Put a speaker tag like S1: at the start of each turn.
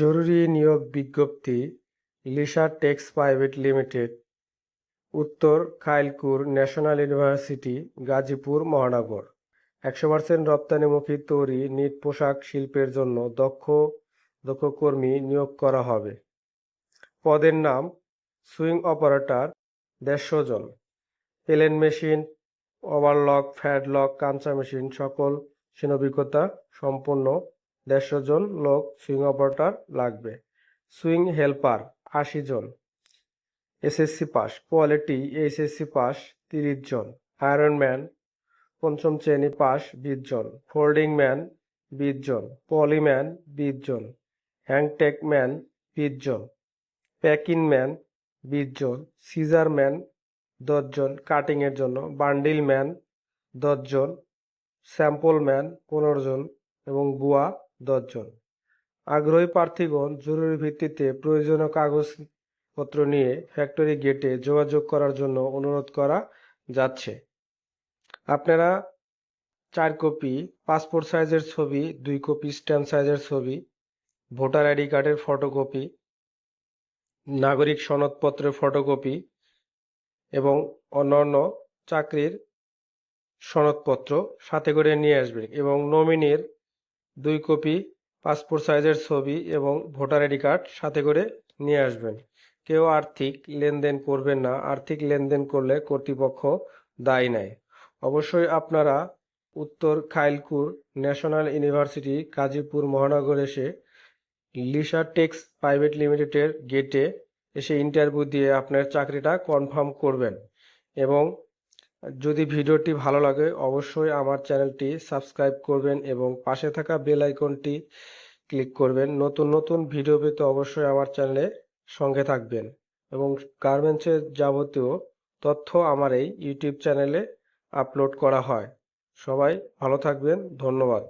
S1: জরুরি নিয়োগ বিজ্ঞপ্তি, লিসা টেক্স প্রাইভেট লিমিটেড, উত্তর খাইলকুর ন্যাশনাল ইউনিভার্সিটি, গাজীপুর, মহানগর। একশো পার্সেন্ট রপ্তানিমুখী তৈরি নিট পোশাক শিল্পের জন্য দক্ষ দক্ষ কর্মী নিয়োগ করা হবে। পদের নাম, সুইং অপারেটর, দেড়শো জন। প্লেন মেশিন, ওভারলক, ফ্যাডলক কাঞ্চা মেশিন, সকল অভিজ্ঞতা সম্পন্ন দেড়শো জন লোক সুইং অপারেটর লাগবে। সুইং হেল্পার আশি জন। SSC pass. Quality HSC pass তিরিশ জন। আয়রন ম্যান পঞ্চম শ্রেণি পাস বিশ জন। ফোল্ডিং ম্যান বিশ জন। পলিম্যান বিশ জন। হ্যাংটেক ম্যান বিশ জন। প্যাকিং ম্যান বিশ জন। সিজার ম্যান দশ দশজন কাটিংয়ের জন্য বান্ডিল ম্যান দশজন স্যাম্পল ম্যান পনেরো জন এবং বুয়া দশজন। আগ্রহী প্রার্থীগণ জরুরি ভিত্তিতে প্রয়োজনীয় কাগজপত্র নিয়ে ফ্যাক্টরি গেটে যোগাযোগ করার জন্য অনুরোধ করা যাচ্ছে। আপনারা চার কপি পাসপোর্ট সাইজের ছবি, দুই কপি স্ট্যাম্প সাইজের ছবি, ভোটার আইডি কার্ডের ফটোকপি নাগরিক সনদপত্রের ফটোকপি এবং অন্যান্য চাকরির সনদপত্র সাথে করে নিয়ে আসবেন এবং নমিনির দুই কপি, পাসপোর্ট সাইজের ছবি এবং ভোটার আইডি কার্ড সাথে করে নিয়ে আসবেন। কেউ আর্থিক লেনদেন করবেন না। আর্থিক লেনদেন করলে কর্তৃপক্ষ দায় নেয়। অবশ্যই আপনারা উত্তর খাইলকুর ন্যাশনাল ইউনিভার্সিটি গাজীপুর মহানগর এসে লিসা টেক্স প্রাইভেট লিমিটেডের গেটে এসে ইন্টারভিউ দিয়ে আপনার চাকরিটা কনফার্ম করবেন এবং যদি ভিডিওটি ভালো লাগে, অবশ্যই আমার চ্যানেলটি সাবস্ক্রাইব করবেন এবং পাশে থাকা বেল আইকনটি ক্লিক করবেন। নতুন নতুন ভিডিও পেতে অবশ্যই আমার চ্যানেলে সঙ্গে থাকবেন এবং গার্মেন্টসের যাবতীয় তথ্য আমার এই ইউটিউব চ্যানেলে আপলোড করা হয়। সবাই ভালো থাকবেন, ধন্যবাদ।